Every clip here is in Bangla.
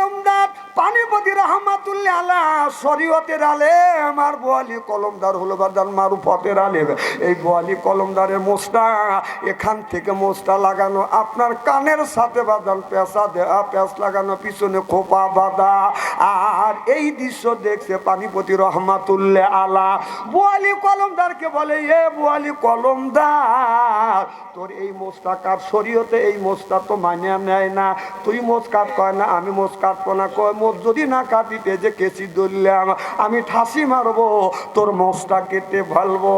কলমদার পানিপতি রহমাতুল্লাহ আলা শরীয়তের আলে, আমার বোয়ালি কলমদার হলো বাদান মারুফতের আলে এই বোয়ালি কলমদারের মোস্তা, এখান থেকে মোস্তা লাগানো, আপনার কানের সাথে বাদান পেঁচা দেয়া পেঁচ লাগানো, পিছনে খোপা বাঁধা। আর এই দৃশ্য দেখছে পানিপতি রহমাতুল্লাহ আলা। বোয়ালি কলমদারকে বলে, এ বোয়ালি কলমদার, তোর এই মোস্তা কার শরীয়তে এই মোস্তা তো মানিয়া নেয় না। তুই মোজ কাট কয় না, আমি মোজ কাটবো না। কয় মোজ যদি না কাটিতে যে কেসি ধরলাম, আমি ঠাসি মারবো, তোর মোজটা কেটে ভালবো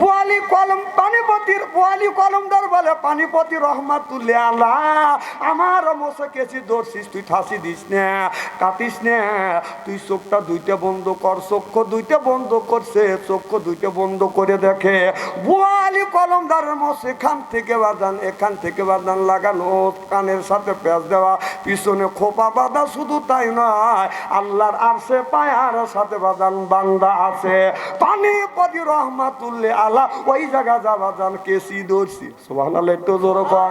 বোয়ালি কলম, পানিপতির, বোয়ালি কলমদার বলে পানিপতি রহমাতুল্লে আলা আমার মোসে কেসি ধরছিস, তুই ঠাসি দিস না, কাটিস না। তুই চোখটা দুইটা বন্ধ কর চক্ষু দুইটা বন্ধ করছে চক্ষু দুইটা বন্ধ করে দেখে। বোয়ালি কলমদারের মোস এখান থেকে বাজান এখান থেকে বাজান লাগানো, কানের সাথে পেঁচ দেওয়া, পিছনে খোপা বাঁধা, শুধু তাই নয় আল্লাহর আরশে পায়ার সাথে বাজান বান্দা আছে। পানি পদি রহমাতুল্লে আলা, ওই জায়গা যা বাজান কেসি ধরছি। সুবহানাল্লাহ, একটু জোর কর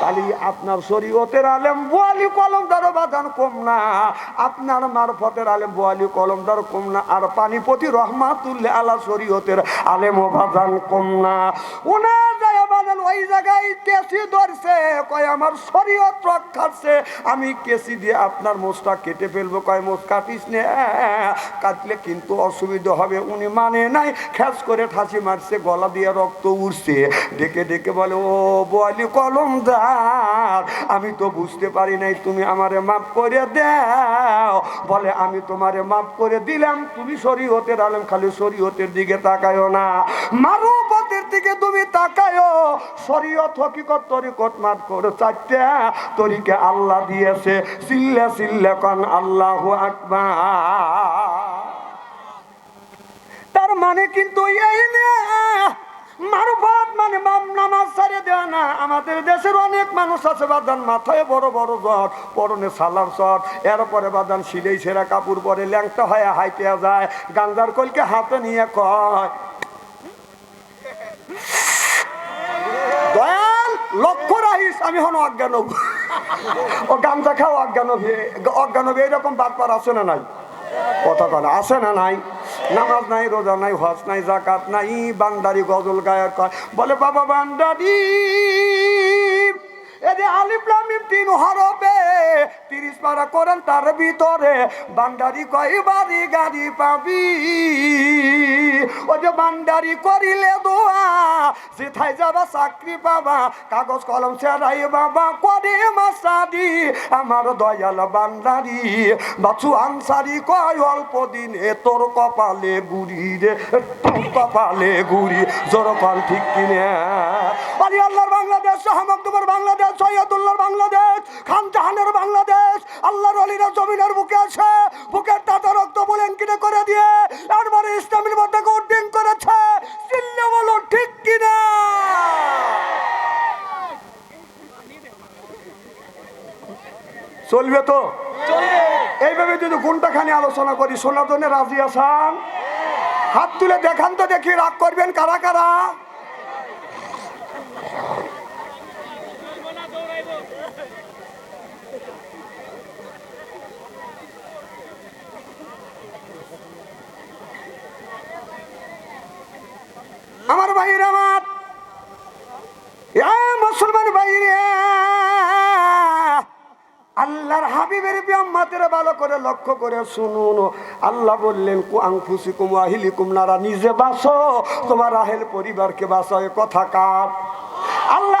খালি আপনার শরীয়তের আলেম, বোয়ালি কলমদার বাজান কম না। আপনার মারফতের আলেম, বোয়ালি কলমদার কম না। আর পানিপতি রহমাতুল্লে আলা শরীয়তের আলেম বাজান কম না। ওনার ওই জায়গায় কেসি ধরছে, কয়, আমার শরীয়ত রক্ষাচ্ছে। আমি কেসি দিয়ে আপনার মোষটা কেটে ফেলব। কয় মোষ কাটিস নে। কাটলে কিন্তু অসুবিধা হবে। উনি মানে নাই খ্যাস করে ঠাসি মারছে, গলা দিয়ে রক্ত উঠছে ডেকে ডেকে বলে, ও বোয়ালি কলমদার, আমি তো বুঝতে পারি নাই, তুমি আমারে মাফ করে দাও। বলে, আমি তোমারে মাফ করে দিলাম, তুমি শরীয়তের আলম, খালি শরীয়তের দিকে তাকায়ও না। মারুপতের দিকে তুমি তাকায়ও শরীয়ত হকিকত, তরিকত মাফ করে। চারটে তরিকে আল্লাহ দিয়েছে। সিল্লে সিল্লে কন, আল্লাহ আকবার। তার মানে কিন্তু এই মারুফাত মানে নামাজ ছাড়িয়ে দেওয়া না। আমাদের দেশের অনেক মানুষ আছে বাদান মাথায় বড় বড় জ্বর, পরনে সালার চট এরপরে বাদান সিলেই সেরা কাপড় পরে ল্যাংটা হয়ে হাইতে যায়। গাঞ্জার কলকে হাতে নিয়ে কয় দয়াল লক্ষ্য রাহিস, আমি হন অজ্ঞান হব। ও গামজা খাও অজ্ঞান হবে অজ্ঞান হবে এরকম বাদপার আছে না নাই? কথা কথা আছে নাই? নামাজ নাই, রোজা নাই, হজ নাই জাকাত নাই, বান্দারি গজল গায়ক বলে, বাবা বান্দারি এদে আলিফলামিম তিন হরবে, তিরিশ পারা করেন তার ভিতরে। বান্দারি কয়, বাড়ি গাড়ি পাবি। করিলে দোয়া যাবা চাকরি পাবা, কাগজ, কলম বাবা, করে মাসাদি, আমার দয়াল বান্দারি। বাছু আনসারি কয়, অল্প দিনে তোর কপালে গুড়ি রে, তোর কপালে গুড়ি, জোর কন ঠিক কিনে। আল্লাহর বাংলাদেশ শাহমাক বাংলাদেশ, সৈয়দুল্লাহর বাংলাদেশ, খান জাহানের বাংলাদেশ, আল্লাহর অলিরা জমিনের বুকে আছে বুকের তাতে রক্ত বলেন কিনে করে দিয়ে এরপরে ইসলামের মধ্যে উদ্দিন করেছে চিল্লে বলো ঠিক কিনা? চলবে তো? এইভাবে যদি কোনটা খানি আলোচনা করি শোনার জন্য রাজি আসান হাত তুলে দেখান তো দেখি রাগ করবেন কারা কারা আমার ভাইয়ের আমার এ মুসলমান ভাইরে আল্লাহর হাবিবের ব্যাম্মাতের ভালো করে লক্ষ্য করে শুনুন। আল্লাহ বললেন কুয়াং খুশি কুম আহিলি কুমনারা নিজে বাসো, তোমার আহেল পরিবারকে বাসো কথা কাপ আল্লাহ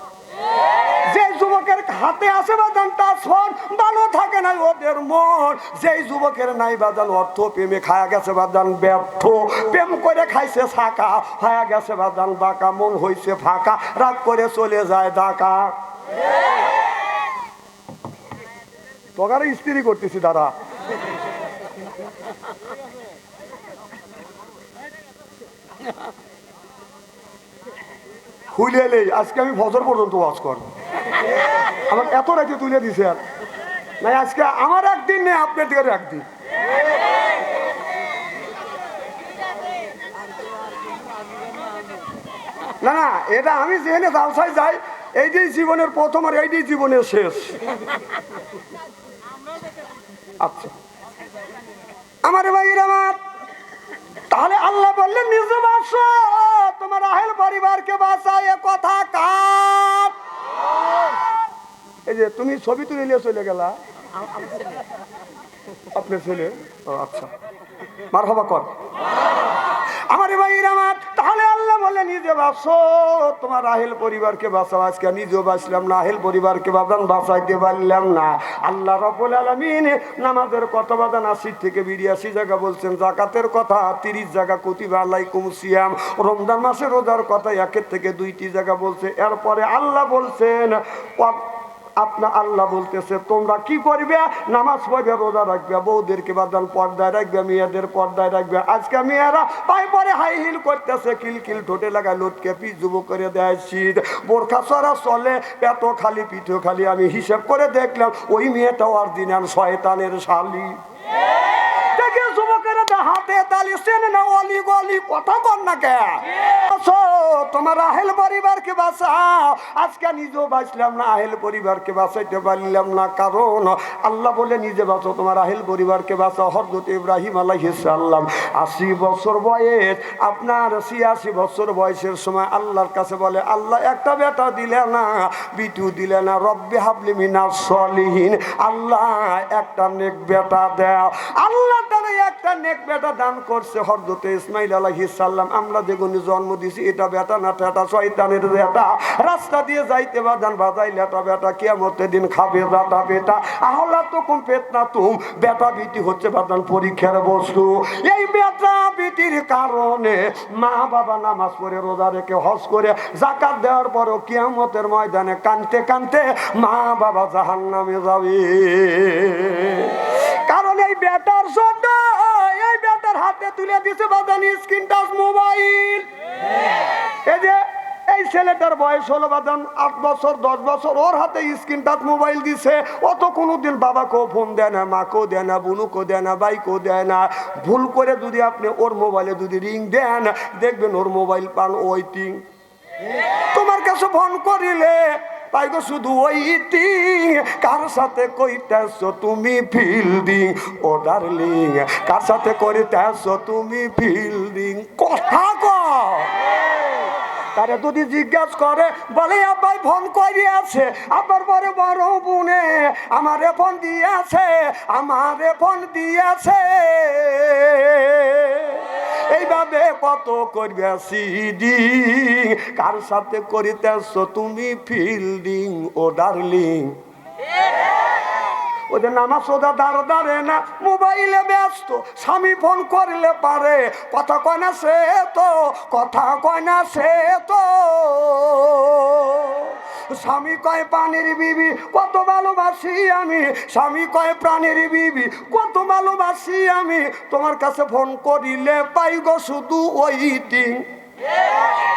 হাতে আসে বাজান তার ফোন ভালো থাকে না ওদের মন। যেই যুবকের নাই বাজান, অর্থ প্রেমে খায়া গেছে বাজান, ব্যর্থ। প্রেম করে খাইছে ফাঁকা হয়ে গেছে বাজান, বাঁকা, মন হইছে ফাঁকা। রাগ করে চলে যায় ডাকা তোকারে স্ত্রী করতেছি দাদা এলেই আজকে আমি ফজর পর্যন্ত ওয়াজ করব। আমার এত রাতে তুলে দিছে আর। নাই, আজকে আমার একদিন নেই, আপনার দিকে একদিন। না না, এটা আমি যেখানে জালসায় যাই, এইটাই জীবনের প্রথম আর এইটাই জীবনের শেষ। আচ্ছা। আমার ভাইয়ের আমার তাহলে আল্লাহ বললেন, নিজে বাসো, তোমার আহেল পরিবারকে বাঁচায় কথা কার? এই যে তুমি ছবি তুলে নিয়ে চলে গেলা। আপনার ছেলে? ও আচ্ছা। মার হবা কর। আমার ভাইয়ের আমার তাহলে আল্লাহ বলে, নিজে বাঁচো। তোমার আহেল পরিবারকে বাঁচাও। আজকে নিজেও বাঁচলাম না আহেল পরিবারকে বাদান বাঁচাইতে পারলাম না। আল্লাহ রবুল আলমিন নামাজের কত বাদান আশি থেকে বিরিয়াশি জায়গা বলছেন, জাকাতের কথা তিরিশ জায়গা কুতিবা আলাইকুম সিয়াম। রমজান মাসে রোজার কথা একের থেকে দুইটি জায়গা বলছে। এরপরে আল্লাহ বলছেন "ওয়া- আপনা আল্লাহ বলতেছে, তোমরা কি করবে? নামাজ পড়বে, রোজা রাখবে বউদেরকে বাদাল পর্দায় রাখবে, মেয়েদের পর্দায় রাখবে। আজকে মেয়েরা পায়ে পরে হাই হিল করতেছে কিলকিল কিল ঠোঁটে লাগা লোটকে পি যুব করে দেয় শীত। বোরখা সরা চলে, এত খালি পিঠে খালি আমি হিসেব করে দেখলাম, ওই মেয়েটাও আর দিন শয়তানের শালি। চেনে না, অলি গলি কর না কে? তোমার আহেল আজকে নিজেও বাঁচলাম না, আহেল বাঁচাইতে পারলাম না, কারণ আল্লাহ বলে নিজে বাঁচো, তোমার আহেল বাঁচাও ইব্রাহিম আশি বছর বয়স, আপনার বছর বয়সের সময় আল্লাহর কাছে বলে, আল্লাহ একটা বেটা দিলে না, বিটু দিলে না, রব্বে হাবলি মিনা সলিহীন, আল্লাহ একটা নেক বেটা দাও। আল্লাহ তারা একটা নেক বেটা দান করছে হরদতে ইসমাইল আলাহি সাল্লাম আমরা যেগুলো জন্ম দিছি, এটা বেটা না টেটা শয়তানের বেটা রাস্তা দিয়ে যাইতে বাজান বাজাই লেটা বেটা কেমতে দিন খাবে বেটা বেটা। আহলা তো কম পেট না তুম বেটা বিটি হচ্ছে বাজান পরীক্ষার বস্তু। এই বেটা বিটির কারণে মা বাবা নামাজ পড়ে, রোজা রেখে, হজ করে জাকাত দেওয়ার পরও কিয়ামতের ময়দানে কানতে কানতে মা বাবা জাহান নামে যাবে। কারণ এই বেটার জন্য হাতে তুলে দিছে বাদানি স্ক্রিন টাচ মোবাইল এই যে, এই ছেলেটার বয়স হলো বাদান আট বছর, দশ বছর, ওর হাতে স্ক্রিন টাচ মোবাইল দিছে। ও তো কোনোদিন বাবাকেও ফোন দেয় না, মাকেও দেয় না, বুনুকেও দেয় না বাইকেও দেয় না। ভুল করে যদি আপনি ওর মোবাইলে যদি রিং দেন, দেখবেন ওর মোবাইল পান ওইটিং তোমার কাছে ফোন করিলে তাই গো শুধু ওইটিং কার সাথে কইতেছ তুমি ফিল্ডিং? ও ডার্লিং, কার সাথে করিতেছ তুমি ফিল্ডিং? কথা তারে যদি জিজ্ঞাসা করে, বলে, আব্বাই, ফোন করিয়াছে আবার পরে বড় বোনে আমারে ফোন দিয়েছে, আমারে ফোন দিয়েছে। এইভাবে কত করবে সিডিং কার সাথে করিতেছ তুমি ফিল্ডিং ও ডার্লিং ওদের নামাজ ওদা দাঁড় দাঁড়ে না, মোবাইলে ব্যস্ত, স্বামী ফোন করলে পারে, কথা কয় না সে তো, কথা কয় না সে তো। স্বামী কয় পানির বিবি, কত ভালোবাসি আমি। স্বামী কয় প্রাণের বিবি, কত ভালোবাসি আমি। তোমার কাছে ফোন করিলে পাই গো শুধু ওইটিং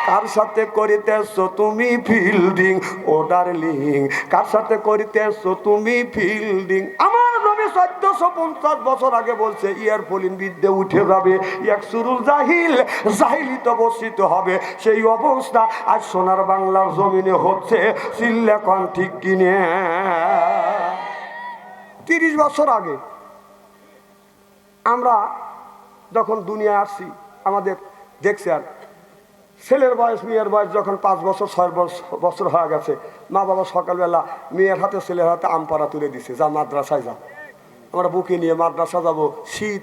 কার সাথে করিতেছ তুমি ফিল্ডিং ও ডার্লিং কার সাথে করিতেছ তুমি ফিল্ডিং আমার চোদ্দশো পঞ্চাশ বছর আগে বলছে, ইয়ার ফলিন বিদ্যে উঠে যাবে এক সুরুল জাহিল, জাহিলিত বসিত হবে। সেই অবস্থা আজ সোনার বাংলার জমিনে হচ্ছে সিল্লেকন ঠিক কিনে। তিরিশ বছর আগে আমরা যখন দুনিয়া আসছি, আমাদের দেখছি আর ছেলের বয়স, মেয়ের বয়স যখন পাঁচ বছর, ছয় বছর হয়ে গেছে মা বাবা সকালবেলা মেয়ের হাতে, ছেলের হাতে আম পাড়া তুলে দিছে, যা মাদ্রাসায় যা। আমরা বুকে নিয়ে মাদ্রাসা যাব শীত।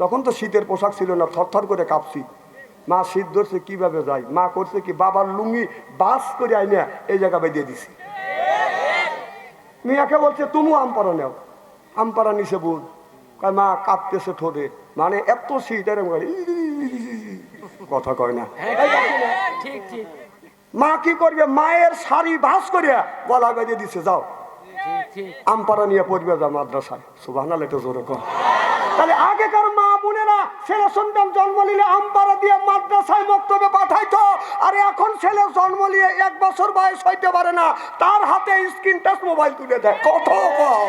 তখন তো শীতের পোশাক ছিল না থরথর করে কাঁপছি। মা শীত ধরছে কীভাবে যায় মা করছে কি বাবার লুঙ্গি বাস করে আইনা এই জায়গা বেঁধে দিছি। মিয়াকে বলছে তুমি আম পাড়া নেও। আম পাড়া নিছে বোন কয় মা কাঁপতেছে ঠোঁটে। মানে এত শীত এরকম কথা কয় না। ঠিক মা কি করবে? মায়ের শাড়ি ভাস করিয়া গলা বেঁধে দিছে যাও। আমপাড়া নিয়ে পড়বে মাদ্রাসায়। সুবাহ এটা জোরে তাহলে আগেকার মা বোনেরা ছেলে সন্তান জন্ম নিলে আমপাড়া দিয়ে মাদ্রাসায় বক্তব্যে পাঠাইতো। আর এখন ছেলে জন্ম নিয়ে এক বছর বয়স হইতে পারে না, তার হাতে স্ক্রিন টাচ মোবাইল তুলে দেয়। কত কম।